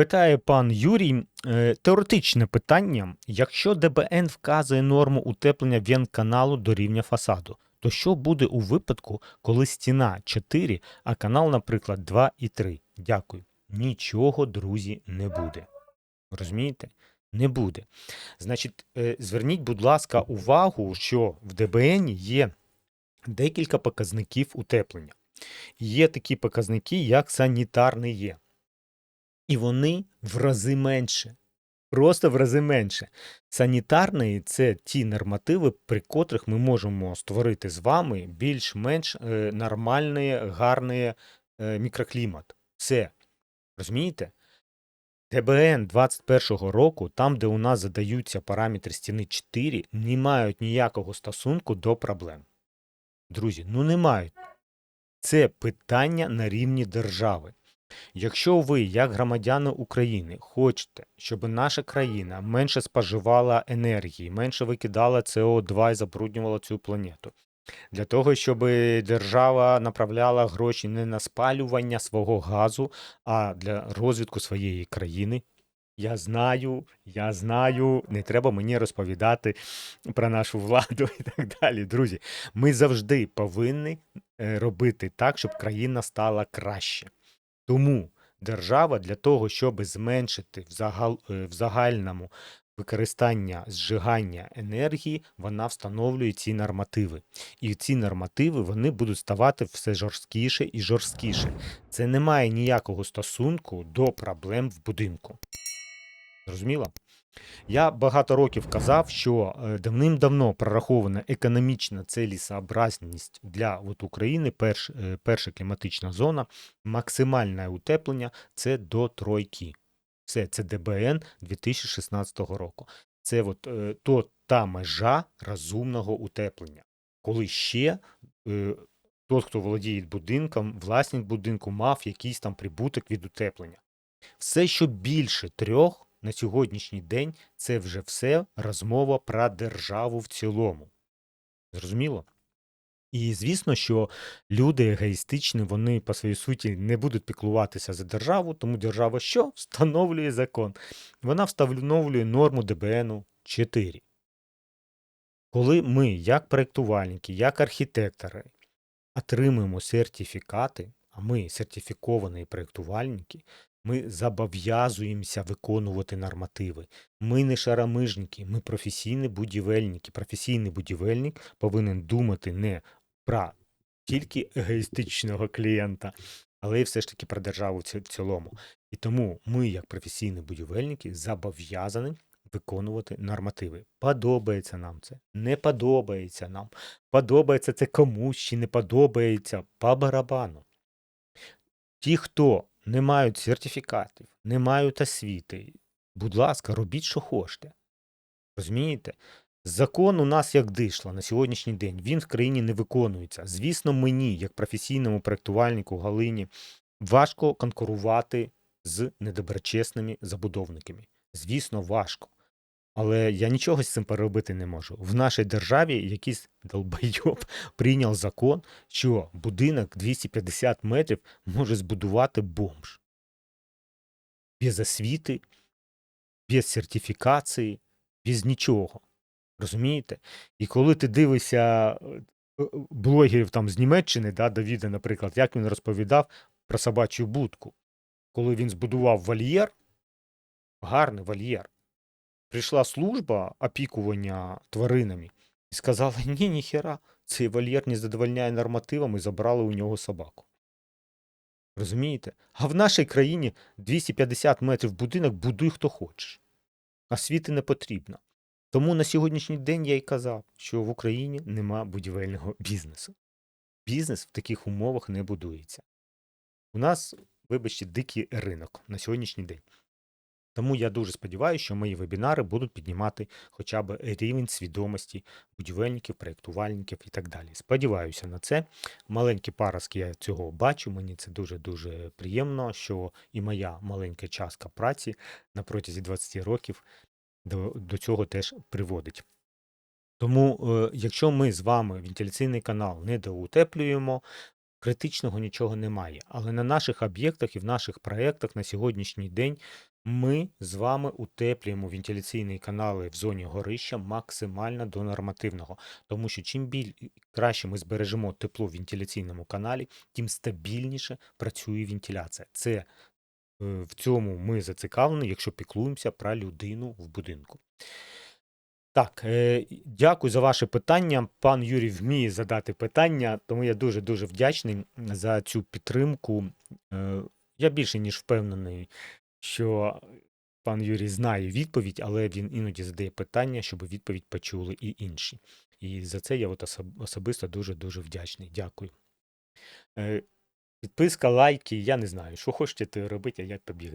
Питає пан Юрій, е, теоретичне питання: якщо ДБН вказує норму утеплення вентканалу до рівня фасаду, то що буде у випадку, коли стіна 4, а канал, наприклад, 2 і 3? Дякую. Нічого, друзі, не буде. Розумієте? Не буде. Значить, е, зверніть, будь ласка, увагу, що в ДБН є декілька показників утеплення. Є такі показники, як санітарний є. І вони в рази менше. Просто в рази менше. Санітарний це ті нормативи, при котрих ми можемо створити з вами більш-менш е, нормальний, гарний е, мікроклімат. Все. Розумієте? ТБН 21-го року, там, де у нас задаються параметри стіни 4, не мають ніякого стосунку до проблем. Друзі, ну не мають. Це питання на рівні держави. Якщо ви, як громадяни України, хочете, щоб наша країна менше споживала енергії, менше викидала СО2 і забруднювала цю планету, для того, щоб держава направляла гроші не на спалювання свого газу, а для розвитку своєї країни. Я знаю, я знаю, не треба мені розповідати про нашу владу і так далі. Друзі, ми завжди повинні е, робити так, щоб країна стала краще. Тому держава для того, щоб зменшити в, загал, е, в загальному використання зжигання енергії, вона встановлює ці нормативи. І ці нормативи вони будуть ставати все жорсткіше і жорсткіше. Це не має ніякого стосунку до проблем в будинку. Зрозуміло? Я багато років казав, що е, давним-давно прорахована економічна цілісообразність для от України, перш, е, перша кліматична зона, максимальне утеплення це до тройки. Все, це ДБН 2016 року. Це от, е, то, та межа розумного утеплення, коли ще той, хто володіє будинком, власник будинку мав якийсь там прибуток від утеплення. Все, що більше трьох на сьогоднішній день, це вже все розмова про державу в цілому. Зрозуміло? І звісно, що люди егоїстичні, вони по своїй суті не будуть піклуватися за державу, тому держава що? Встановлює закон. Вона встановлює норму ДБНу 4. Коли ми, як проєктувальники, як архітектори, отримуємо сертифікати, а ми сертифіковані проєктувальники, ми зобов'язуємося виконувати нормативи. Ми не шаромижники, ми професійні будівельники. Професійний будівельник повинен думати не про тільки егоїстичного клієнта, але й все ж таки про державу в цілому. І тому ми, як професійні будівельники, зобов'язані виконувати нормативи. Подобається нам це, не подобається нам. Подобається це комусь чи не подобається по барабану. Ті, хто не мають сертифікатів, не мають освіти, будь ласка, робіть, що хочете. Розумієте? Закон у нас як дишла на сьогоднішній день, він в країні не виконується. Звісно, мені, як професійному проєктувальнику Галині, важко конкурувати з недоброчесними забудовниками. Звісно, важко. Але я нічого з цим переробити не можу. В нашій державі якийсь долбойоб прийняв закон, що будинок 250 метрів може збудувати бомж. Без освіти, без сертифікації, без нічого. Розумієте? І коли ти дивишся е, е, блогерів там з Німеччини, да, Давіда, наприклад, як він розповідав про собачу будку, коли він збудував вольєр, гарний вольєр, прийшла служба опікування тваринами і сказала: ні, ніхера, цей вольєр не задовольняє нормативам і забрали у нього собаку. Розумієте? А в нашій країні 250 метрів будинок будуй хто хочеш. Освіти не потрібно. Тому на сьогоднішній день я й казав, що в Україні нема будівельного бізнесу. Бізнес в таких умовах не будується. У нас, вибачте, дикий ринок на сьогоднішній день. Тому я дуже сподіваюся, що мої вебінари будуть піднімати хоча б рівень свідомості будівельників, проєктувальників і так далі. Сподіваюся на це. Маленькі паростки я цього бачу. Мені це дуже-дуже приємно, що і моя маленька частка праці на протязі 20 років до, до цього теж приводить. Тому, е, якщо ми з вами вентиляційний канал не доутеплюємо, критичного нічого немає. Але на наших об'єктах і в наших проєктах на сьогоднішній день Ми з вами утеплюємо вентиляційні канали в зоні горища максимально до нормативного, тому що чим біль... краще ми збережемо тепло в вентиляційному каналі, тим стабільніше працює вентиляція. Це е, в цьому ми зацікавлені, якщо піклуємося про людину в будинку. Так, е, дякую за ваше питання. Пан Юрій вміє задати питання, тому я дуже дуже вдячний за цю підтримку. Е, я більше ніж впевнений, що пан Юрій знає відповідь, але він іноді задає питання, щоб відповідь почули і інші. І за це я от особисто дуже дуже вдячний. Дякую. Е, підписка, лайки, я не знаю, що хочете робити, а я побіг.